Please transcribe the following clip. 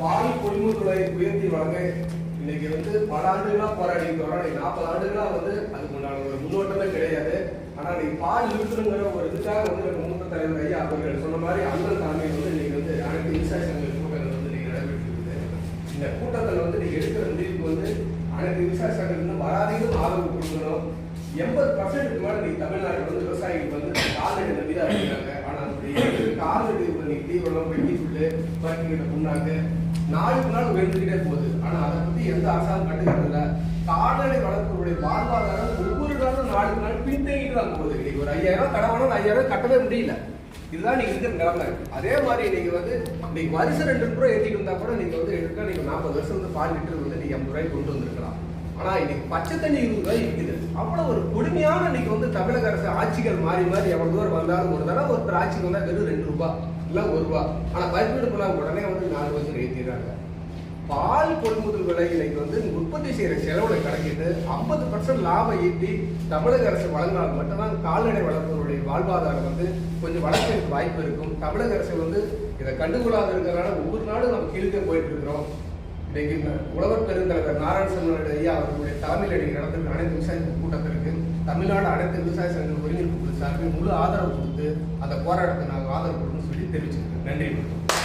பால் கொள்முதலை உயர்த்தி வழங்க இன்னைக்கு வந்து பல ஆண்டுகளா போராடிட்டு வரோம். நாற்பது ஆண்டுகளா வந்து அதுக்கு உண்டான ஒரு முன்னோட்டமே கிடையாது. ஆனா இன்னைக்கு பால் இருக்குங்கிற ஒரு இதுக்காக வந்து மூத்த தலைவர் ஐயா அவர்கள் சொன்ன மாதிரி அண்ணன் தலைமையில் வந்து இன்னைக்கு வந்து அனைத்து விவசாய சங்க கூட்டங்கள் வந்து இன்னைக்கு நடைபெற்று இந்த கூட்டத்தில் வந்து நீங்க எடுக்கிற முடிவுக்கு வந்து அனைத்து விவசாய சங்கங்கள் வராதையும் ஆதரவு கொடுக்கணும். எண்பது பர்சன்ட்டுக்கு மேலே நீ தமிழ்நாட்டில் வந்து விவசாயிகள் வந்து கால்நடை நம்பி தான் இருக்கிறாங்க ஆனால் அப்படி கால்நடை இன்னைக்கு தீவனம் வெட்டி புல்லு புண்ணாக்கு. நாளுக்கு நாள் உயர்ந்துகிட்டே போகுது. ஆனால் அதை பற்றி எந்த அரசாங்கம் கண்டுக்கிறது இல்லை. கால்நடை வளர்ப்புடைய வாழ்வாதாரம் ஒவ்வொரு நாளும் நாளுக்கு நாள் பின்தங்கிட்டு தான் போகுது. இன்னைக்கு ஒரு ஐயாயிரம் கடவுளும் ஐயாயிரம் கட்டவே முடியல. இதுதான் நீங்கள் இருக்கிற நிலைமை. அதே மாதிரி நீங்க வந்து நீங்க வருஷம் ரெண்டு ரூபாய் ஏற்றிட்டு இருந்தால் கூட நீங்கள் வந்து எடுக்க நீங்கள் நாற்பது வருஷம் வந்து பால் லிட்டர் வந்து நீங்கள் ஐம்பது ரூபாய்க்கு கொண்டு வந்திருக்கலாம். ஆனால் இன்னைக்கு பச்சை தண்ணி இருபது ரூபாய் இருக்குது அவ்வளோ ஒரு கொடுமையான இன்னைக்கு வந்து தமிழக ஆட்சிகள் மாறி மாறி எவ்வளோ தூரம் வந்தாலும் ஒரு தடவை ஒருத்தர் ஆட்சிக்கு வந்தால் வெறும் ரெண்டு ரூபா இல்லை ஒரு ரூபா. ஆனால் பரிசீலனை பண்ணால் உடனே வந்து நாலு வருஷம் ஏற்றிடுறாங்க பால் கொள்முதல் விலைகளை வந்து உற்பத்தி செய்கிற செலவுல கணக்கிட்டு ஐம்பது பர்சன்ட் லாபம் ஈட்டி தமிழக அரசு வழங்கினால் மட்டும்தான் கால்நடை வளர்ப்பவருடைய வாழ்வாதாரம் வந்து கொஞ்சம் வளர்க்கிறதுக்கு வாய்ப்பு இருக்கும். தமிழக அரசு வந்து இதை கண்டுகொள்ளாத இருக்கிறனால ஒவ்வொரு நாடும் நம்ம கீழே போயிட்டு இருக்கிறோம். இன்னைக்கு உழவர் பெருந்தலைவர் நாராயணசாமி ஐயா அவர்களுடைய தலைமையில் நடந்திருக்கிற அனைத்து விவசாய கூட்டத்தில் தமிழ்நாடு அனைத்து விவசாய சங்க ஒருங்கிணைப்பு குழு சார்பில் முழு ஆதரவு கொடுத்து அந்த போராட்டத்தை நாங்கள் ஆதரவு கொடுக்கணும்னு சொல்லி தெரிவிச்சிருக்கோம் நன்றி. வணக்கம்